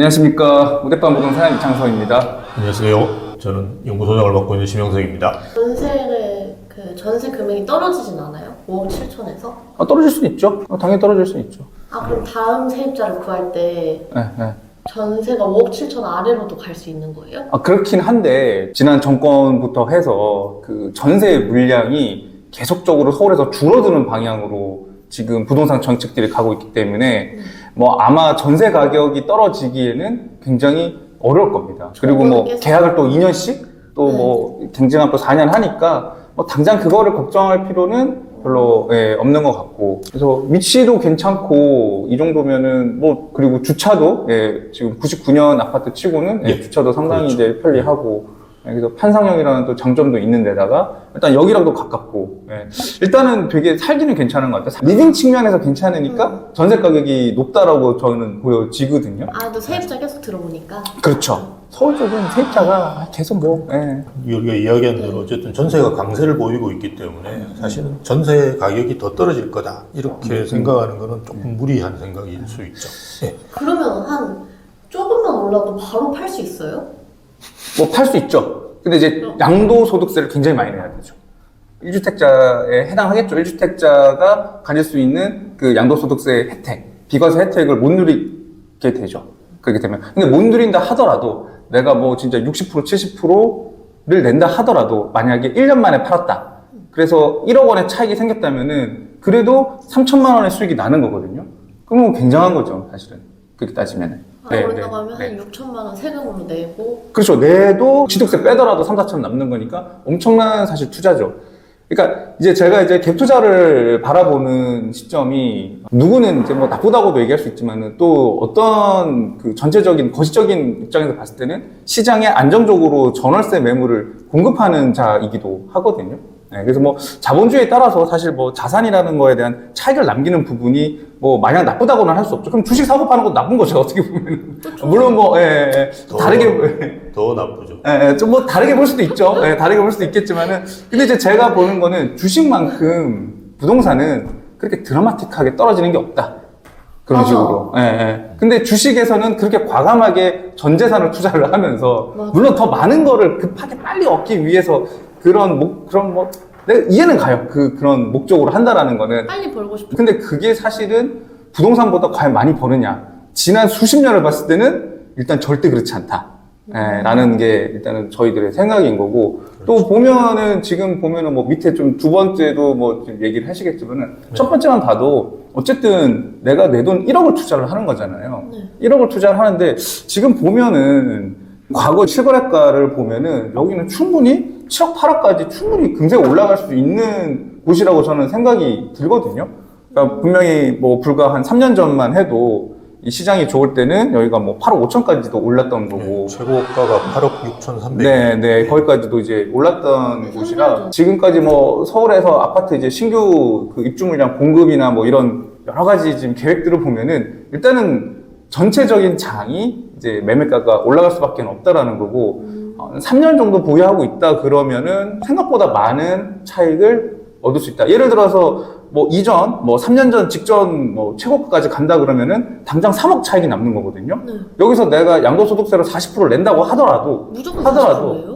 안녕하십니까. 무대방 부동산 이창서입니다. 안녕하세요. 저는 연구소장을 맡고 있는 심영석입니다. 전세를 그 전세 금액이 떨어지진 않아요? 5억 7천에서? 아, 떨어질 수는 있죠. 아, 당연히 떨어질 수는 있죠. 아 그럼 다음 세입자를 구할 때 네, 네. 전세가 5억 7천 아래로도 갈 수 있는 거예요? 아, 그렇긴 한데, 지난 정권부터 해서 그 전세 물량이 계속적으로 서울에서 줄어드는 방향으로 지금 부동산 정책들이 가고 있기 때문에, 뭐 아마 전세 가격이 떨어지기에는 굉장히 어려울 겁니다. 그리고 뭐 계약을 또 2년씩 또뭐 갱증한 또 4년 하니까 뭐 당장 그거를 걱정할 필요는 별로 예, 없는 것 같고 그래서 위치도 괜찮고 이 정도면은 뭐 그리고 주차도 예, 지금 99년 아파트 치고는 예, 네, 주차도 상당히 그렇죠. 이제 편리하고 예, 그래서 판상형이라는 또 장점도 있는 데다가 일단 여기랑도 가깝고 예. 일단은 되게 살기는 괜찮은 것 같아요 리빙 측면에서 괜찮으니까 전세 가격이 높다라고 저는 보여지거든요 아또 세입자 계속 들어보니까 그렇죠 서울 쪽은 세입자가 계속 뭐 예. 우리가 이야기한 대로 어쨌든 전세가 강세를 보이고 있기 때문에 사실은 전세 가격이 더 떨어질 거다 이렇게 생각하는 것은 조금 무리한 생각일 수 있죠. 예. 그러면 한 조금만 올라도 바로 팔 수 있어요? 뭐 팔 수 있죠. 근데 이제 양도소득세를 굉장히 많이 내야 되죠. 1주택자에 해당하겠죠. 1주택자가 가질 수 있는 그 양도소득세 혜택, 비과세 혜택을 못 누리게 되죠. 그렇게 되면. 근데 못 누린다 하더라도 내가 뭐 진짜 60%, 70%를 낸다 하더라도 만약에 1년 만에 팔았다. 그래서 1억 원의 차익이 생겼다면은 그래도 3천만 원의 수익이 나는 거거든요. 그러면 굉장한 거죠, 사실은. 그렇게 따지면은. 아, 네, 그런다고 네, 하면 네. 한 6천만 원 세금으로 내고 그렇죠. 내도 취득세 빼더라도 3, 4천 남는 거니까 엄청난 사실 투자죠. 그러니까 이제 제가 이제 갭 투자를 바라보는 시점이 누구는 이제 뭐 나쁘다고도 얘기할 수 있지만은 또 어떤 그 전체적인 거시적인 입장에서 봤을 때는 시장에 안정적으로 전월세 매물을 공급하는 자이기도 하거든요. 네, 그래서 뭐 자본주의에 따라서 사실 뭐 자산이라는 거에 대한 차익을 남기는 부분이 뭐 마냥 나쁘다고는 할 수 없죠. 그럼 주식 사고 파는 것도 나쁜 거죠. 어떻게 보면. 물론 뭐 예, 예, 예. 더- 다르게 더 나쁘죠. 예, 좀뭐 다르게 볼 수도 있죠. 예, 다르게 볼 수도 있겠지만은 근데 이제 제가 보는 거는 주식만큼 부동산은 그렇게 드라마틱하게 떨어지는 게 없다. 그런 맞아. 식으로. 예, 예. 근데 주식에서는 그렇게 과감하게 전 재산을 투자를 하면서 맞아. 물론 더 많은 거를 급하게 빨리 얻기 위해서 그런 목 그런 뭐 내가 이해는 가요. 그 그런 목적으로 한다라는 거는 빨리 벌고 싶어 근데 그게 사실은 부동산보다 과연 많이 버느냐? 지난 수십 년을 봤을 때는 일단 절대 그렇지 않다. 예, 라는 게 일단은 저희들의 생각인 거고 또 보면은 지금 보면은 뭐 밑에 좀 두 번째도 뭐 지금 얘기를 하시겠지만은 첫 번째만 봐도 어쨌든 내가 내 돈 1억을 투자를 하는 거잖아요. 네. 1억을 투자를 하는데 지금 보면은 과거 실거래가를 보면은 여기는 충분히 7억 8억까지 충분히 금세 올라갈 수 있는 곳이라고 저는 생각이 들거든요. 그러니까 분명히 뭐 불과 한 3년 전만 해도 이 시장이 좋을 때는 여기가 뭐 8억 5천까지도 올랐던 거고. 예, 최고가가 8억 6,300. 네, 네, 거기까지도 이제 올랐던 네, 곳이라 지금까지 뭐 서울에서 아파트 이제 신규 그 입주 물량 공급이나 뭐 이런 여러 가지 지금 계획들을 보면은 일단은 전체적인 장이 이제 매매가가 올라갈 수밖에 없다라는 거고. 어, 3년 정도 보유하고 있다 그러면은 생각보다 많은 차익을 얻을 수 있다. 예를 들어서 뭐 이전, 뭐 3년 전 직전 뭐 최고가까지 간다 그러면은 당장 3억 차익이 남는 거거든요. 네. 여기서 내가 양도소득세로 40%를 낸다고 하더라도 무조건 하더라도 40%예요?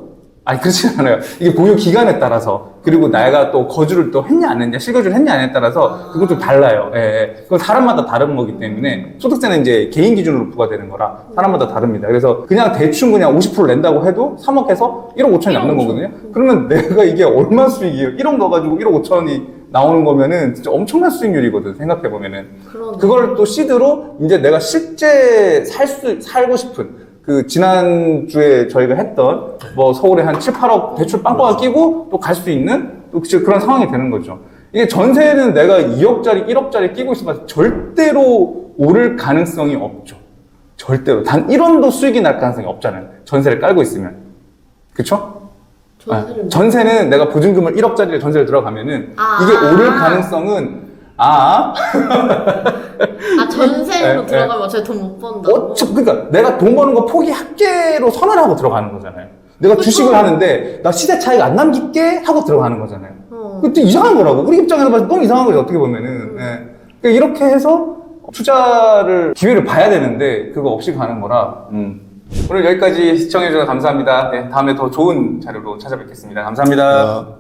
아니 그렇지 않아요. 이게 보유 기간에 따라서 그리고 내가 또 거주를 또 했냐 안 했냐 실거주를 했냐 안 했냐에 따라서 그건 좀 달라요. 예, 예. 그건 사람마다 다른 거기 때문에 소득세는 이제 개인 기준으로 부과되는 거라 사람마다 다릅니다. 그래서 그냥 대충 그냥 50% 낸다고 해도 3억에서 1억 5천이 남는 1억 5천. 거거든요. 그러면 내가 이게 얼마 수익이에요? 1억 넣어가지고 1억 5천이 나오는 거면은 진짜 엄청난 수익률이거든 생각해 보면은. 그걸 또 시드로 이제 내가 실제 살 수, 살고 싶은 그 지난주에 저희가 했던 뭐 서울에 한 7, 8억 대출 빵빵하게 끼고 또 갈 수 있는 또 그- 그런 상황이 되는 거죠. 이게 전세는 내가 2억짜리, 1억짜리 끼고 있으면 절대로 오를 가능성이 없죠. 절대로. 단 1원도 수익이 날 가능성이 없잖아요. 전세를 깔고 있으면. 그쵸? 전세를 아, 전세는 내가 보증금을 1억짜리 전세를 들어가면은 아. 이게 오를 가능성은 아, 아 전세로 네, 들어가면 제가 돈못 번다고 어차 그러니까 내가 돈 버는 거 포기 학계로 선을 하고 들어가는 거잖아요. 내가 그쵸. 주식을 하는데 나 시세 차익 안 남길게 하고 들어가는 거잖아요. 어. 그때 이상한 거라고. 우리 입장에서 봐서 너무 이상한 거죠. 어떻게 보면은. 예. 그러니까 이렇게 해서 투자를 기회를 봐야 되는데 그거 없이 가는 거라 음. 오늘 여기까지 시청해주셔서 감사합니다. 네, 다음에 더 좋은 자료로 찾아뵙겠습니다. 감사합니다. 어,